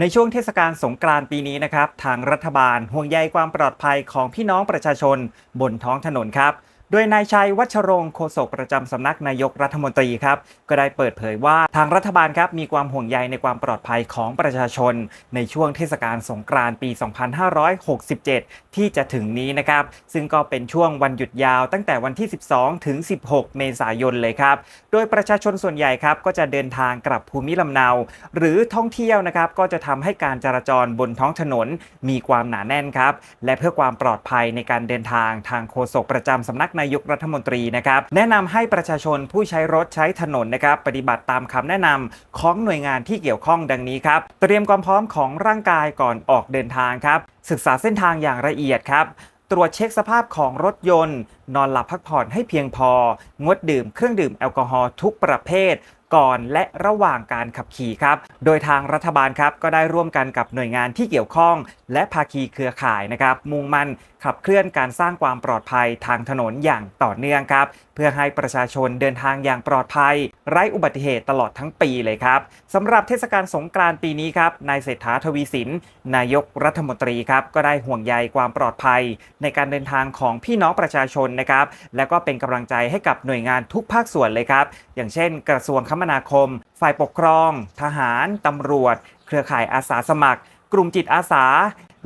ในช่วงเทศกาลสงกรานต์ปีนี้นะครับ ทางรัฐบาลห่วงใยความปลอดภัยของพี่น้องประชาชนบนท้องถนนครับ โดยนายชัยวัชรงค์โฆษกประจำสำนักนายกรัฐมนตรีครับก็ได้เปิดเผยว่าทางรัฐบาลครับมีความห่วงใยในความปลอดภัยของประชาชน ในช่วงเทศกาลสงกรานต์ปี 2567 ที่จะถึงนี้นะครับ ซึ่งก็เป็นช่วงวันหยุดยาวตั้งแต่วันที่ 12 ถึง 16 เมษายนเลยครับ โดยประชาชนส่วนใหญ่ครับก็จะเดินทางกลับภูมิลำเนา หรือท่องเที่ยวนะครับก็จะทำให้การจราจรบนท้องถนนมีความหนาแน่นครับและเพื่อความปลอดภัยในการเดินทางทางโฆษกประจำสำนักนายกรัฐมนตรีนะครับแนะนำให้ประชาชนผู้ใช้รถใช้ถนนนะครับปฏิบัติตามคำแนะนำของหน่วยงานที่เกี่ยวข้องดังนี้ครับเตรียมความพร้อมของร่างกายก่อนออกเดินทางครับศึกษาเส้นทางอย่างละเอียดครับตรวจเช็คสภาพของรถยนต์ นอนหลับพักผ่อนให้เพียงพอ งดดื่มเครื่องดื่มแอลกอฮอล์ทุกประเภท ก่อนและระหว่างการขับขี่ครับ โดยทางรัฐบาลครับก็ได้ร่วมกันกับหน่วยงานที่เกี่ยวข้อง และภาคีเครือข่ายนะครับ มุ่งมั่นขับเคลื่อนการสร้างความปลอดภัยทางถนนอย่างต่อเนื่องครับ เพื่อให้ประชาชนเดินทางอย่างปลอดภัย ไร้อุบัติเหตุตลอดทั้งปีเลยครับสำหรับเทศกาลสงกรานต์ปีนี้ครับนายเศรษฐาทวีสิน นายกรัฐมนตรีครับก็ได้ห่วงใยความปลอดภัย ในการเดินทางของพี่น้องประชาชนนะครับ และก็เป็นกำลังใจให้กับหน่วยงานทุกภาคส่วนเลยครับ อย่างเช่น กระทรวงคมนาคม ฝ่ายปกครอง ทหาร ตำรวจ เครือข่ายอาสาสมัคร กลุ่มจิตอาสา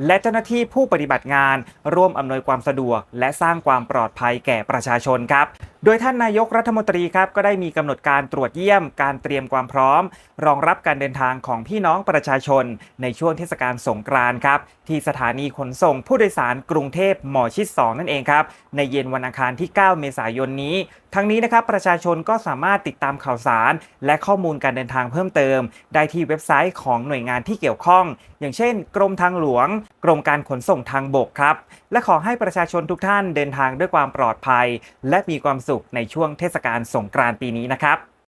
และเจ้าหน้าที่ผู้ปฏิบัติงาน ร่วมอำนวยความสะดวก และสร้างความปลอดภัยแก่ประชาชนครับ โดยท่านนายกรัฐมนตรีครับก็ได้มีกำหนดการตรวจเยี่ยมการเตรียมความพร้อม รองรับการเดินทางของพี่น้องประชาชน ในช่วงเทศกาลสงกรานต์ครับ ที่สถานีขนส่งผู้โดยสารกรุงเทพหมอชิด 2 นั่นเองครับ ในเย็นวันอังคารที่ 9 เมษายนนี้ ทั้งนี้นะครับประชาชนก็สามารถติดตามข่าวสาร และข้อมูลการเดินทางเพิ่มเติม ได้ที่เว็บไซต์ของหน่วยงานที่เกี่ยวข้อง อย่างเช่น กรมทางหลวงกรมการขนส่งทางบกครับ และขอให้ประชาชนทุกท่านเดินทางด้วยความปลอดภัย และมีความสุขในช่วงเทศกาลสงกรานต์ปีนี้นะครับ